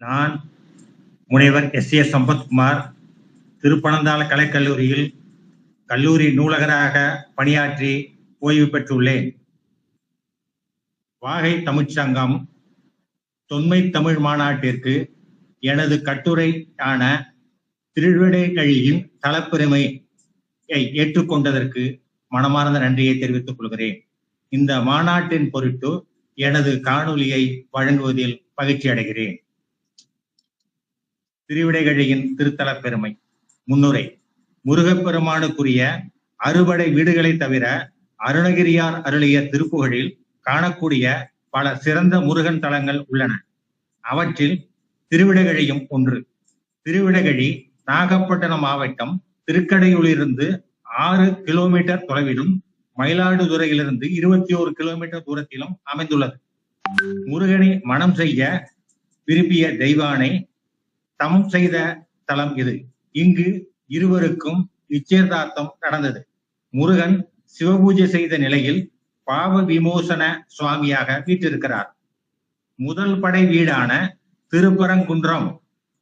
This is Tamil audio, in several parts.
நான் முனைவர் எஸ். ஏ. சம்பத்குமார் திருப்பனந்தாள கலைக்கல்லூரியில் கல்லூரி நூலகராக பணியாற்றி ஓய்வு பெற்றுள்ளேன். வாகை தமிழ்ச்சங்கம் தொன்மை தமிழ் மாநாட்டிற்கு எனது கட்டுரையான திருவிடைகழியின் தளப்பெருமையை ஏற்றுக்கொண்டதற்கு மனமார்ந்த நன்றியை தெரிவித்துக் கொள்கிறேன். இந்த மாநாட்டின் பொருட்டு எனது காணொலியை வழங்குவதில் மகிழ்ச்சி அடைகிறேன் திருவிடைகழியின் திருத்தலப் பெருமை. முன்னுரை. முருகப்பெருமானுக்குரிய அறுபடை வீடுகளை தவிர அருணகிரியார் அருளிய திருப்புகழில் காணக்கூடிய பல சிறந்த முருகன் தலங்கள் உள்ளன. அவற்றில் திருவிடகழியும் ஒன்று. திருவிடகழி நாகப்பட்டினம் மாவட்டம் திருக்கடையூரிலிருந்து ஆறு கிலோமீட்டர் தொலைவிலும் மயிலாடுதுறையிலிருந்து இருபத்தி ஒரு கிலோமீட்டர் தூரத்திலும் அமைந்துள்ளது. முருகனை மனம் செய்ய விரும்பிய தெய்வானை தம் செய்த தலம் இது. இங்கு இருவருக்கும் நிச்சயதார்த்தம் நடந்தது. முருகன் சிவபூஜை செய்த நிலையில் பாவ விமோசன சுவாமியாக வீற்றிருக்கிறார். முதல் படை வீடான திருப்பரங்குன்றம்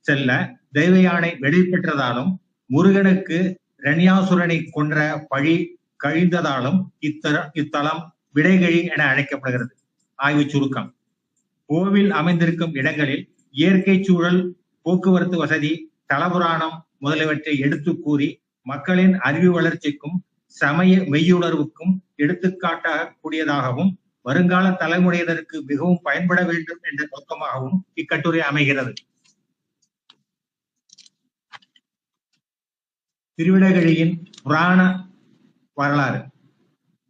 செல்ல தெய்வ யானை வெடி பெற்றதாலும் முருகனுக்கு ரணியாசுரனை கொன்ற பழி கழிந்ததாலும் இத்தர இத்தலம் விடைகழி என அழைக்கப்படுகிறது. ஆய்வு சுருக்கம். கோவில் அமைந்திருக்கும் இடங்களில் இயற்கை சூழல் போக்குவரத்து வசதி தலபுராணம் முதலியவற்றை எடுத்து கூறி மக்களின் அறிவு வளர்ச்சிக்கும் சமய மெய்யுணர்வுக்கும் எடுத்துக்காட்டாக கூடியதாகவும் வருங்கால தலைமுறையினருக்கு மிகவும் பயன்பட வேண்டும் என்ற நோக்கமாகவும் இக்கட்டுரை அமைகிறது. திருவிடகழியின் புராண வரலாறு.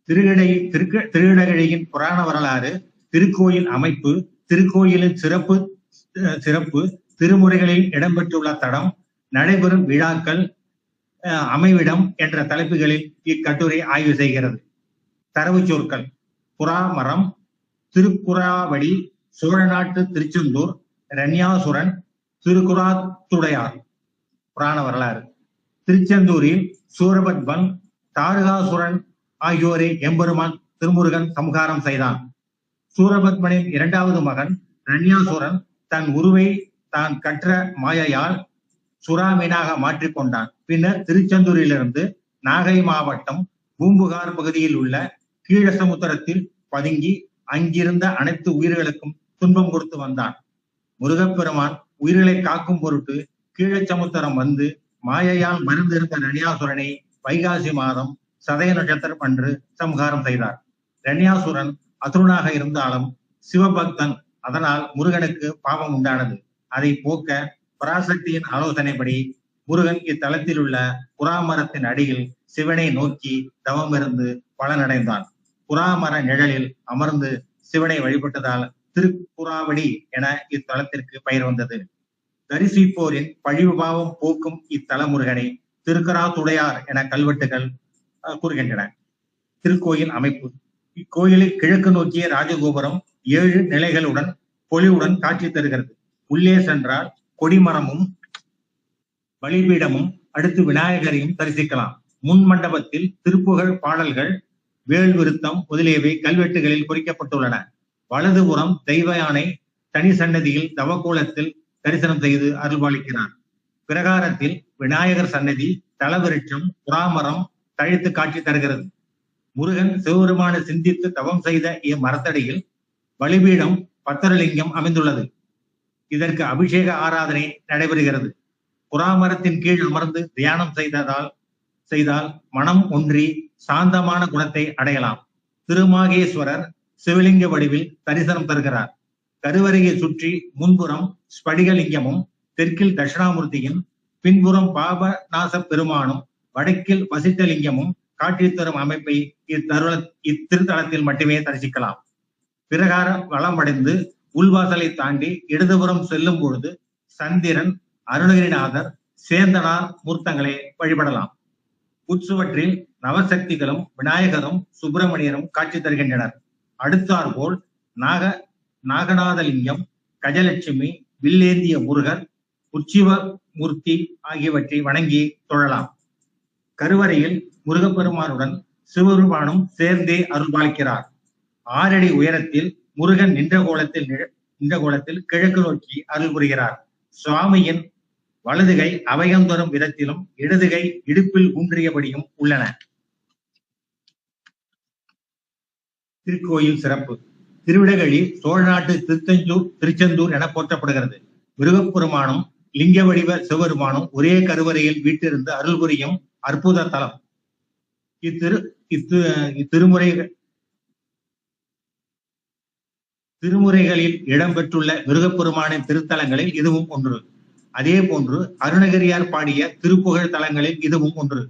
திருகடை திருக்கு திருவிடகழியின் புராண வரலாறு திருக்கோயில் அமைப்பு திருக்கோயிலின் சிறப்பு அஹ், சிறப்பு திருமுறைகளில் இடம்பெற்றுள்ள தடம் நடைபெறும் விழாக்கள் அஹ், அமைவிடம் என்ற தலைப்புகளில் இக்கட்டுரை ஆய்வு செய்கிறது. தரவு சொற்கள். புறாமரம் திருக்குறாவடி சோழநாட்டு திருச்செந்தூர் ரன்யாசுரன் திருக்குறாத்துடையார். புராண வரலாறு. திருச்செந்தூரில் சூரபத்மன் தாரகாசுரன் ஆகியோரை எம்பெருமான் திருமுருகன் சம்ஹாரம் செய்தான். சூரபத்மனின் இரண்டாவது மகன் ரன்யாசுரன் தன் உருவை தான் கற்ற மாயையால் சுறாமீனாக மாற்றிக்கொண்டான் பின்னர் திருச்செந்தூரிலிருந்து நாகை மாவட்டம் பூம்புகார் பகுதியில் உள்ள கீழசமுத்திரத்தில் பதுங்கி அங்கிருந்த அனைத்து உயிர்களுக்கும் துன்பம் கொடுத்து வந்தான். முருகப்பெருமான் உயிர்களை காக்கும் பொருட்டு கீழச்சமுத்திரம் வந்து மாயையால் மருந்திருந்த ரணியாசுரனை வைகாசி மாதம் சதய நட்சத்திரம் அன்று சம்ஹாரம் செய்தார். ரணியாசுரன் அசுரனாக இருந்தாலும் சிவபக்தன் அதனால் முருகனுக்கு பாவம் உண்டானது. அதை போக்க பராசக்தியின் ஆலோசனைப்படி முருகன் இத்தலத்தில் உள்ள புறாமரத்தின் அடியில் சிவனை நோக்கி தவம் இருந்து பலனடைந்தான். புறாமர நிழலில் அமர்ந்து சிவனை வழிபட்டதால் திருப்புறாவடி என இத்தலத்திற்கு பெயர் வந்தது. தரிசிப்போரின் பழிவுபாவம் போக்கும் இத்தல முருகனை திருக்கராத்துடையார் என கல்வெட்டுகள் அஹ், கூறுகின்றன. திருக்கோயில் அமைப்பு. இக்கோயிலில் கிழக்கு நோக்கிய ராஜகோபுரம் ஏழு நிலைகளுடன் பொலிவுடன் காட்சி தருகிறது. உள்ளே சென்றால் கொடிமரமும் பலிபீடமும் அடுத்து விநாயகரையும் தரிசிக்கலாம். முன் மண்டபத்தில் திருப்புகழ் பாடல்கள் வேல் விருத்தம் முதலியவை கல்வெட்டுகளில் குறிக்கப்பட்டுள்ளன வலதுபுறம் தெய்வ யானை தனி சன்னதியில் தவக்கோலத்தில் தரிசனம் செய்து அருள்பாலிக்கிறார். பிரகாரத்தில் விநாயகர் சன்னதி தலவிருட்சம் புறாமரம் தழைத்து காட்சி தருகிறது. முருகன் சிவபெருமான சிந்தித்து தவம் செய்த இம்மரத்தடியில் பலிபீடம் பத்தரலிங்கம் அமைந்துள்ளது. இதற்கு அபிஷேக ஆராதனை நடைபெறுகிறது. புறாமரத்தின் கீழ் அமர்ந்து தியானம் செய்ததால் செய்தால் மனம் ஒன்றி சாந்தமான குணத்தை அடையலாம். திருமாகேஸ்வரர் சிவலிங்க வடிவில் தரிசனம் தருகிறார். கருவறையை சுற்றி முன்புறம் ஸ்படிகலிங்கமும் தெற்கில் தட்சிணாமூர்த்தியும் பின்புறம் பாபநாச பெருமானும் வடக்கில் வசித்தலிங்கமும் காட்சி தரும் அமைப்பை இத்தருள இத்திருத்தலத்தில் மட்டுமே தரிசிக்கலாம். பிரகார வளமடைந்து உள்வாசலை தாண்டி இடதுபுறம் செல்லும் பொழுது சந்திரன் அருணகிரிநாதர் சேந்தனார் மூர்த்தங்களை வழிபடலாம். உட்சுவற்றில் நவசக்திகளும் விநாயகரும் சுப்பிரமணியரும் காட்சி தருகின்றனர். அடுத்தாற்போல் நாக நாகநாதலிங்கம் கஜலட்சுமி வில்லேந்திய முருகர் உச்சிவ மூர்த்தி ஆகியவற்றை வணங்கி தொழலாம். கருவறையில் முருகப்பெருமானுடன் சிவபெருமானும் சேர்ந்தே அருள்பாலிக்கிறார். ஆறடி உயரத்தில் முருகன் நின்ற கோலத்தில் நிழ- கோலத்தில் கிழக்கு நோக்கி அருள் புரிகிறார். சுவாமியின் வலதுகை அபயம் தரும் விதத்திலும் இடதுகை இடுப்பில் ஊன்றியபடியும் உள்ளன. திருக்கோயில் சிறப்பு. திருவிடகழி சோழ நாட்டு திருத்தஞ்சூர் திருச்செந்தூர் என போற்றப்படுகிறது. முருகப்பெருமானும் லிங்க வடிவ சிவபெருமானும் ஒரே கருவறையில் வீட்டிருந்து அருள் புரியும் அற்புத தலம். இத்திரு இத்து இத்திருமுறை திருமுறைகளில் இடம்பெற்றுள்ள மிருகப்பெருமானின் திருத்தலங்களில் இதுவும் ஒன்று. அதே போன்று அருணகிரியார் பாடிய திருப்புகழ் தலங்களில் இதுவும் ஒன்று.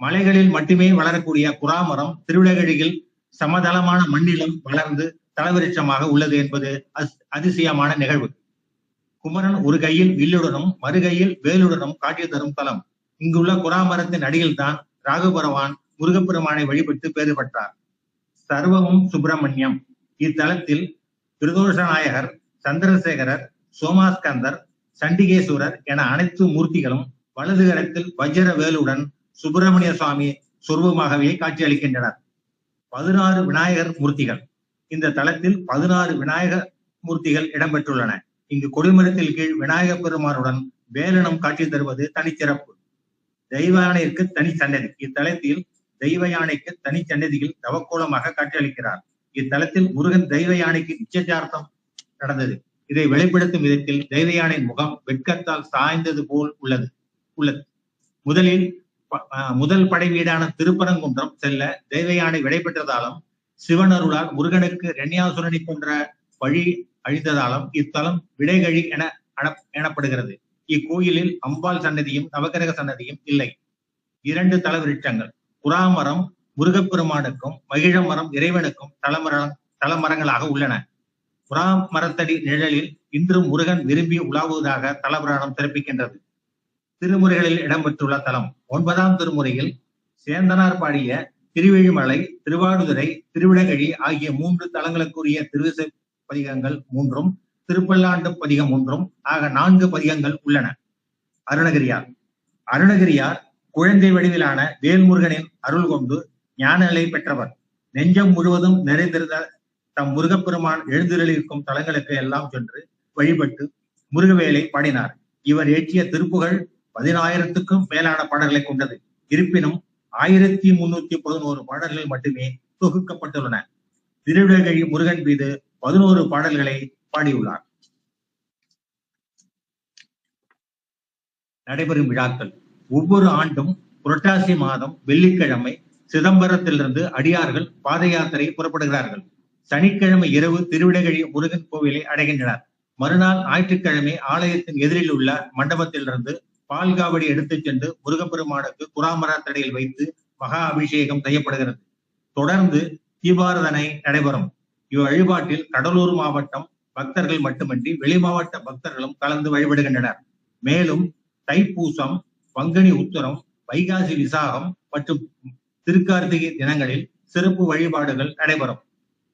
மலைகளில் மட்டுமே வளரக்கூடிய குராமரம் திருவிடகழியில் சமதளமான மண்ணிலும் வளர்ந்து தலவிருட்சமாக உள்ளது என்பது அதிசயமான நிகழ்வு. குமரன் ஒரு கையில் வில்லுடனும் மறுகையில் வேலுடனும் காட்சி தரும் தலம். இங்குள்ள குராமரத்தின் அடியில் தான் ராகுபரவான் முருகப்பெருமானை வழிபட்டு பேறு பெற்றார் சர்வமும் சுப்பிரமணியம். இத்தலத்தில் திருதோஷ நாயகர் சந்திரசேகரர் சோமாஸ்கந்தர் சண்டிகேஸ்வரர் என அனைத்து மூர்த்திகளும் வலது கரத்தில் வஜ்ர வேலுடன் சுப்பிரமணிய சுவாமி சொருபமாகவே காட்சியளிக்கின்றனர். பதினாறு விநாயகர் மூர்த்திகள். இந்த தலத்தில் பதினாறு விநாயகர் மூர்த்திகள் இடம்பெற்றுள்ளன. இங்கு கொடிமரத்தில் கீழ் விநாயகப் பெருமானுடன் வேலனம் காட்சி தருவது தனிச்சிறப்பு. தெய்வ யானைக்கு தனி சன்னதி. இத்தலத்தில் தெய்வ யானைக்கு தனி சன்னதியில் தவக்கோலமாக காட்சியளிக்கிறார். இத்தலத்தில் முருகன் தெய்வ யானைக்கு நிச்சயதார்த்தம் நடந்தது. இதை வெளிப்படுத்தும் விதத்தில் தெய்வ யானை முகம் வெட்கத்தால் சாய்ந்தது போல் உள்ளது உள்ளது. முதலில் முதல் படை வீடான திருப்பரங்குன்றம் செல்ல தெய்வ யானை விடைபெற்றதாலும் சிவனருளால் முருகனுக்கு ரெண்யாசுரனை போன்ற வழி அழிந்ததாலும் இத்தலம் விடைகழி என எனப்படுகிறது. இக்கோயிலில் அம்பாள் சன்னதியும் நவகிரக சன்னதியும் இல்லை. இரண்டு தலவிருட்சங்கள் புறாமரம் முருகப்பெருமானுக்கும் மகிழ மரம் இறைவனுக்கும் தலமரம் தலமரங்களாக உள்ளன. புறா மரத்தடி நிழலில் இன்றும் முருகன் விரும்பி உலாவுவதாக தலபுராணம் சிறப்பிக்கின்றது திருமுறைகளில் இடம்பெற்றுள்ள தலம். ஒன்பதாம் திருமுறையில் சேந்தனார் பாடிய திருவிழிமலை திருவாடுதுறை திருவிடகழி ஆகிய மூன்று தலங்களுக்குரிய திருவிசை பதிகங்கள் மூன்றும் திருப்பல்லாண்டு பதிகம் ஒன்றும் ஆக நான்கு பதிகங்கள் உள்ளன. அருணகிரியார். அருணகிரியார் குழந்தை வடிவிலான வேல்முருகனின் அருள் கொண்டு ஞான நிலை பெற்றவர். நெஞ்சம் முழுவதும் நிறைந்திருந்த தம் முருகப்பெருமான் எழுந்திருக்கும் தலங்களுக்கு எல்லாம் சென்று வழிபட்டு முருகவேலை பாடினார். இவர் ஏற்றிய திருப்புகழ் பதினாயிரத்துக்கும் மேலான பாடல்களை கொண்டது. இருப்பினும் ஆயிரத்தி முன்னூத்தி பதினோரு பாடல்கள் மட்டுமே தொகுக்கப்பட்டுள்ளன. திருவிழகழி முருகன் மீது பதினோரு பாடல்களை பாடியுள்ளார். நடைபெறும் விழாக்கள். ஒவ்வொரு ஆண்டும் புரட்டாசி மாதம் வெள்ளிக்கிழமை சிதம்பரத்திலிருந்து அடியார்கள் பாத யாத்திரை புறப்படுகிறார்கள். சனிக்கிழமை இரவு திருவிடகழி முருகன் கோவிலை அடைகின்றனர். மறுநாள் ஞாயிற்றுக்கிழமை ஆலயத்தின் எதிரில் உள்ள மண்டபத்திலிருந்து பால்காவடி எடுத்துச் சென்று முருகப்பெருமானுக்கு குராமரத்தடையில் வைத்து மகா அபிஷேகம் செய்யப்படுகிறது. தொடர்ந்து தீபாரதனை நடைபெறும். இவ் வழிபாட்டில் கடலூர் மாவட்டம் பக்தர்கள் மட்டுமின்றி வெளி மாவட்ட பக்தர்களும் கலந்து வழிபடுகின்றனர். மேலும் தைப்பூசம் பங்குனி உத்தரம் வைகாசி விசாகம் மற்றும் திருக்கார்த்திகை தினங்களில் சிறப்பு வழிபாடுகள் நடைபெறும்.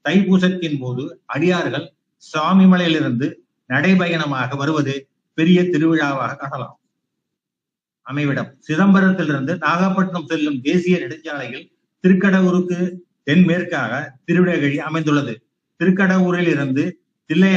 தைப்பூசத்தின் போது அடியார்கள் சுவாமிமலையிலிருந்து நடைபயணமாக வருவது பெரிய திருவிழாவாக காணலாம். அமைவிடம் சிதம்பரத்திலிருந்து நாகப்பட்டினம் செல்லும் தேசிய நெடுஞ்சாலையில் திருக்கடவுருக்கு தென்மேற்காக திருவிடகழி அமைந்துள்ளது. திருக்கடவுரில் இருந்து தில்லையா